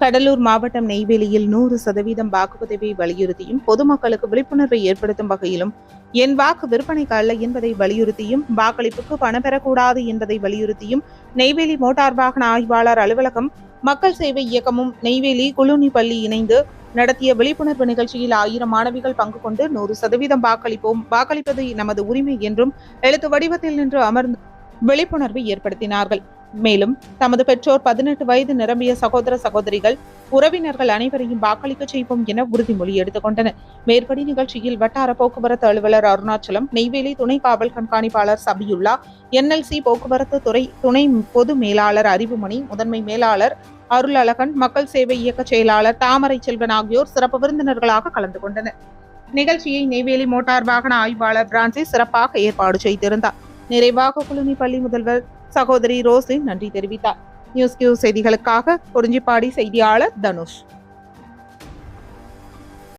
கடலூர் மாவட்டம் நெய்வேலியில் நூறு சதவீதம் வாக்குப்பதிவை வலியுறுத்தியும் பொதுமக்களுக்கு விழிப்புணர்வை ஏற்படுத்தும் வகையிலும் என் வாக்கு விற்பனைக்கு அல்ல என்பதை வலியுறுத்தியும் வாக்களிப்புக்கு பணம் பெறக்கூடாது என்பதை வலியுறுத்தியும் நெய்வேலி மோட்டார் வாகன ஆய்வாளர் அலுவலகம் மக்கள் சேவை இயக்கமும் நெய்வேலி குளுனி பள்ளி இணைந்து நடத்திய விழிப்புணர்வு நிகழ்ச்சியில் ஆயிரம் மாணவிகள் பங்கு கொண்டு நூறு சதவீதம் வாக்களிப்போம் வாக்களிப்பது நமது உரிமை என்றும் எழுத்து வடிவத்தில் நின்று அமர்ந்து விழிப்புணர்வை ஏற்படுத்தினார்கள். மேலும் தமது பெற்றோர் பதினெட்டு வயது நிரம்பிய சகோதர சகோதரிகள் உறவினர்கள் அனைவரையும் வாக்களிக்க செய்வோம் என உறுதிமொழி எடுத்துக்கொண்டனர். மேற்படி நிகழ்ச்சியில் வட்டார போக்குவரத்து அலுவலர் அருணாச்சலம் நெய்வேலி துணை காவல் கண்காணிப்பாளர் சபியுல்லா என்எல்சி போக்குவரத்து துறை துணை பொது மேலாளர் அறிவுமணி முதன்மை மேலாளர் அருளழகன் மக்கள் சேவை இயக்க செயலாளர் தாமரை செல்வன் ஆகியோர் சிறப்பு விருந்தினர்களாக கலந்து கொண்டனர். நிகழ்ச்சியை நெய்வேலி மோட்டார் வாகன ஆய்வாளர் பிரான்சி சிறப்பாக ஏற்பாடு செய்திருந்தார். நிறைவாக குழுமி பள்ளி முதல்வர் சகோதரி ரோஸின் நன்றி தெரிவித்தார். நியூஸ் கியூ செய்திகளுக்காக குறிஞ்சிப்பாடி செய்தியாளர் தனுஷ்.